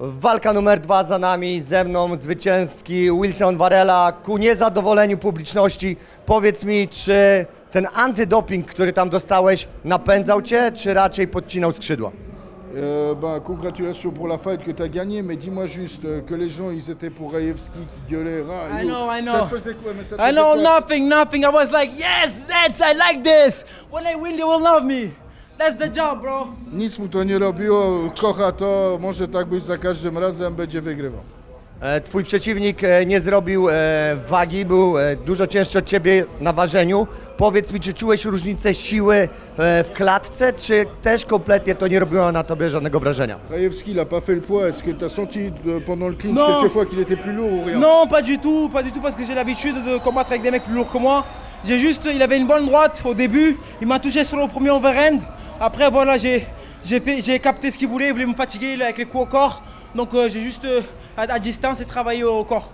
Walka numer dwa za nami, ze mną zwycięski Wilson Varela ku niezadowoleniu publiczności. Powiedz mi, czy ten antydoping, który tam dostałeś, napędzał cię, czy raczej podcinał skrzydła? Euh, bah, congratulations pour la fight que tu as gagnée, mais dis-moi juste euh, que les gens ils étaient pour Raevski qui gueulait Ra, I yo, know, I Ça know. te faisait quoi, mais ça te I faisait know quoi nothing, nothing. I was like, yes, that's, I like this. When I win, they will love me. That's the job, bro. Nic mu to nie robiło, kocha to, może tak być za każdym razem, będzie wygrywał. E, Twój przeciwnik e, nie zrobił e, wagi, był e, dużo cięższy od ciebie na ważeniu. Powiedz mi, czy czułeś różnicę siły e, w klatce, czy też kompletnie to nie robiło na tobie żadnego wrażenia? Raevski, il a pas fait le poids, est-ce que tu as senti de- pendant le clinch Non. quelquefois qu'il était plus lourd ou rien Non, pas du tout, pas du tout, parce que j'ai l'habitude de combattre avec des mecs plus lourds que moi. J'ai juste, il avait une bonne droite au début. Il m'a touché sur le premier overhand. Après, voilà, j'ai, capté ce qu'il voulait. Il voulait me fatiguer avec les coups au corps. Donc, euh, j'ai juste euh, à, à distance et travaillé au corps.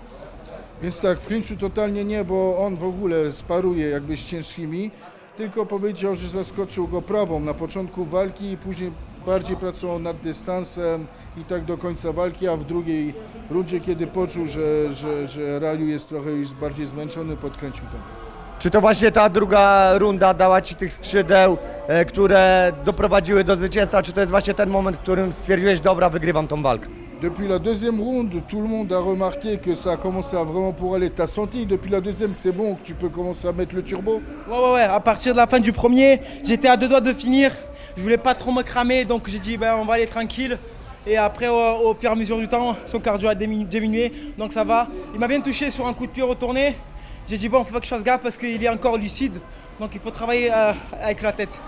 Więc tak, w clinchu totalnie nie, bo on w ogóle sparuje jakby z ciężkimi, tylko powiedział, że zaskoczył go prawą na początku walki i później bardziej pracował nad dystansem i tak do końca walki, a w drugiej rundzie, kiedy poczuł, że, że, że Raliu jest trochę już bardziej zmęczony, podkręcił tempo. Czy to właśnie ta druga runda dała ci tych skrzydeł, e, które doprowadziły do zwycięstwa? Czy to jest właśnie ten moment, w którym stwierdziłeś, dobra, wygrywam tą walkę? Depuis la deuxième ronde, tout le monde a remarqué que ça a commencé à vraiment pour aller. T'as senti depuis la deuxième que c'est bon, que tu peux commencer à mettre le turbo? Ouais, ouais, ouais. À partir de la fin du premier, j'étais à deux doigts de finir. Je voulais pas trop me cramer, donc j'ai dit, ben, on va aller tranquille. Et après, au, au fur et à mesure du temps, son cardio a diminu- diminué, donc ça va. Il m'a bien touché sur un coup de pied retourné. J'ai dit, bon, faut pas que je fasse gaffe parce qu'il est encore lucide. Donc il faut travailler euh, avec la tête.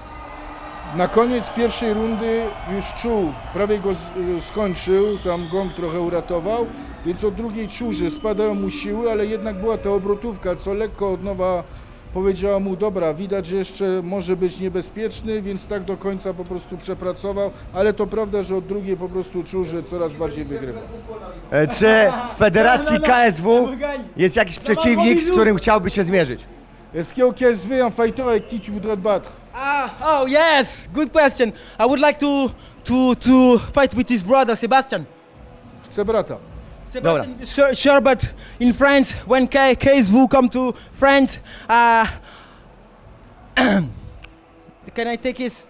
Na koniec pierwszej rundy już czuł, prawie go y, skończył, tam gong trochę uratował, więc od drugiej czuł, że spadają mu siły, ale jednak była ta obrotówka, co lekko od nowa powiedziała mu, dobra, widać, że jeszcze może być niebezpieczny, więc tak do końca po prostu przepracował, ale to prawda, że od drugiej po prostu czuł, że coraz bardziej wygrywa. E, Czy w federacji No, no, no. KSW jest jakiś przeciwnik, z którym chciałby się zmierzyć? Est-ce qu'il y a au KSV un fighter avec qui tu voudrais te battre Ah, oh yes, good question. I would like to to to fight with his brother Sebastian. Chcę brata. Sebastian, sure, sure, but in France, when K- KSV come to France, uh, can I take his?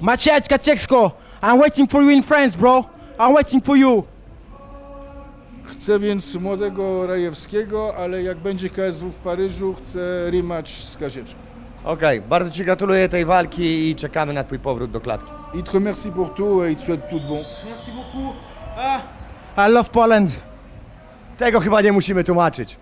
Maciej Kaczeksko, I'm waiting for you in France, bro. I'm waiting for you. Chcę więc młodego Rajewskiego, ale jak będzie KSW w Paryżu, chcę rematch z Kazieczką. Okej, bardzo Ci gratuluję tej walki i czekamy na Twój powrót do klatki. Il te remercie pour tout et il te souhaite tout de bon. Merci beaucoup. Ah, I love Poland. Tego chyba nie musimy tłumaczyć.